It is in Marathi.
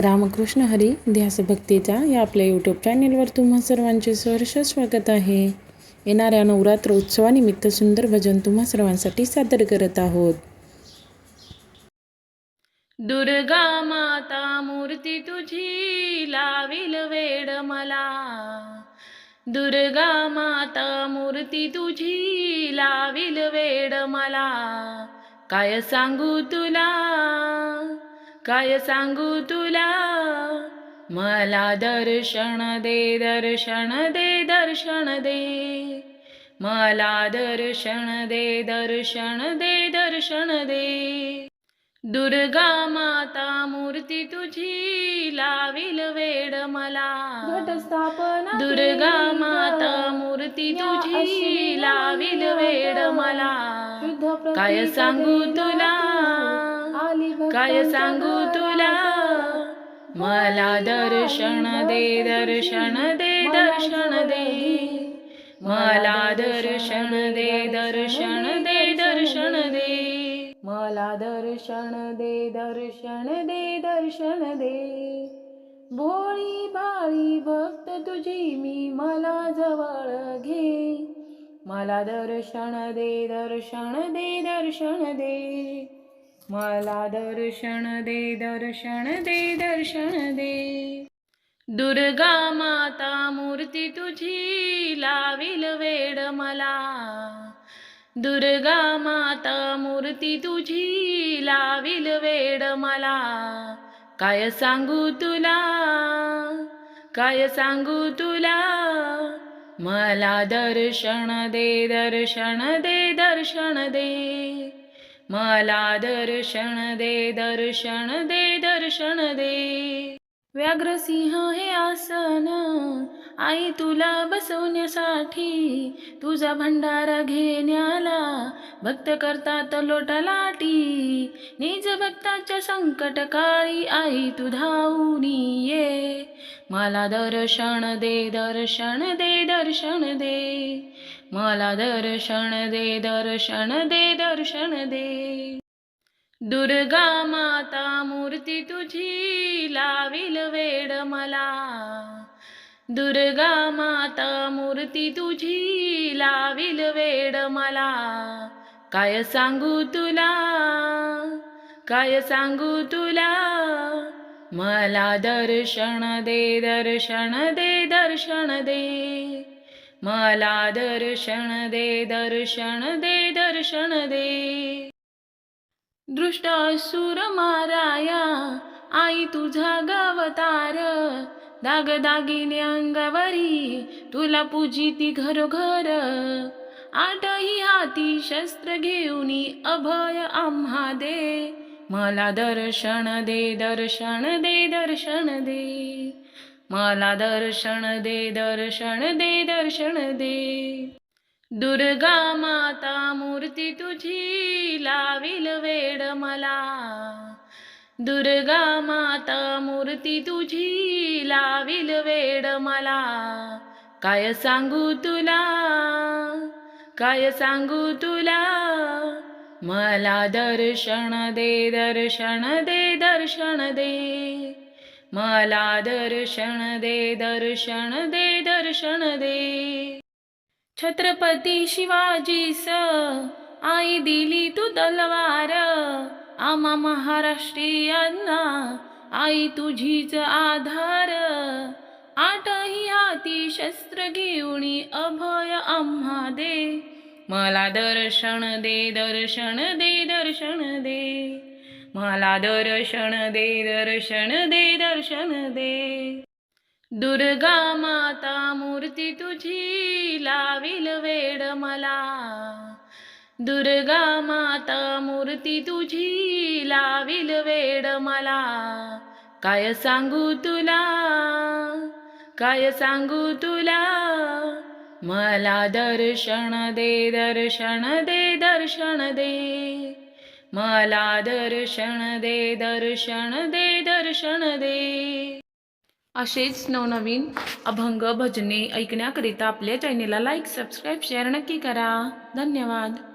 रामकृष्ण हरी ध्यास भक्तीचा या आपल्या यूट्यूब चॅनेलवर तुम्हा सर्वांचे सहर्ष स्वागत आहे. येणाऱ्या नवरात्र उत्सवानिमित्त सुंदर भजन तुम्हा सर्वांसाठी सादर करत आहोत. दुर्गा माता मूर्ती तुझी लाविल वेड मला. दुर्गा माता मूर्ती तुझी लाविल वेड मला. काय सांगू तुला? काय सांगू तुला? मला दर्शन दे दर्शन दे दर्शन दे. मला दर्शन दे दर्शन दे दर्शन दे. दुर्गा माता मूर्ती तुझी लाविल वेड मला. घटस्थापना दुर्गा माता मूर्ती तुझी लाविल वेड मला. काय सांगू तुला? काय सांगू तुला? मला दर्शन दे दर्शन दे दर्शन दे. मला दर्शन दे दर्शन दे दर्शन दे. मला दर्शन दे दर्शन दे दर्शन दे. भोळी भाळी भक्त तुझी मी मला जवळ घे. मला दर्शन दे दर्शन दे दर्शन दे. मला दर्शन दे दर्शन दे दर्शन दे. दुर्गा माता मूर्ती तुझी लाविल वेड मला. दुर्गा माता मूर्ती तुझी लाविल वेड मला. काय सांगू तुला? काय सांगू तुला? मला दर्शन दे दर्शन दे दर्शन दे. मला दर्शन दे दर्शन दे दर्शन दे. व्याघ्रसिंह हे आसन आई तुला बसवण्यासाठी तुझा भंडारा घेण्याला भक्त करतात लोटलाटी निज भक्ताच्या संकट काळी आई तू धावूनी ये. मला दर्शन दे दर्शन दे दर्शन दे. मला दर्शन दे दर्शन दे दर्शन दे. दुर्गा माता मूर्ती तुझी लाविल वेड मला. दुर्गा माता मूर्ती तुझी लाविल वेड मला. काय सांगू तुला? काय सांगू तुला? मला दर्शन दे दर्शन दे दर्शन दे. मला दर्शन दे दर्शन दे दर्शन दे. दृष्ट सुर माराया आई तुझा गावतार. दाग दागिने अंगावरी तुला पूजिती घरोघर. आठही हाती शस्त्र घेऊनी अभय आम्हा दे. मला दर्शन दे दर्शन दे दर्शन दे. मला दर्शन दे दर्शन दे दर्शन दे. दुर्गा माता मूर्ती तुझी लाविल वेड मला. दुर्गा माता मूर्ती तुझी लाविल वेड मला. काय सांगू तुला? काय सांगू तुला? मला दर्शन दे दर्शन दे दर्शन दे. मला दर्शन दे दर्शन दे दर्शन दे. छत्रपती शिवाजीस आई दिली तू तलवार. आमा महाराष्ट्रीयांना आई तुझीच आधार. आठही हाती शस्त्र घेऊनी अभय आम्हा दे. मला दर्शन दे दर्शन दे दर्शन दे. मला दर्शन दे दर्शन दे दर्शन दे. दुर्गा माता मूर्ती तुझी लाविल वेड मला. दुर्गा माता मूर्ती तुझी लाविल वेड मला. काय सांगू तुला? काय सांगू तुला? मला दर्शन दे दर्शन दे दर्शन दे. मला दर्शन दे दर्शन दे दर्शन दे. असेच नवनवीन अभंग भजने ऐकण्याकरिता आपल्या चॅनेलला लाईक सबस्क्राईब शेअर नक्की करा. धन्यवाद.